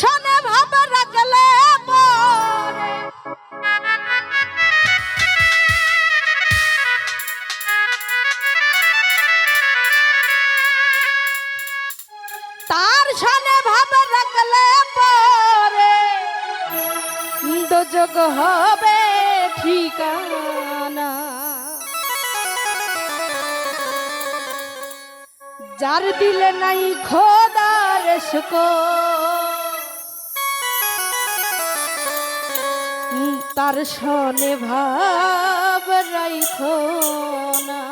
সনে ভাব রাখলে পরে তার সনে ভাব রাখলে পরে দোজগ হবে ঠিকানা। যার দিলে নাই খোদার শুকো। তার সনে ভাব রাইখো না।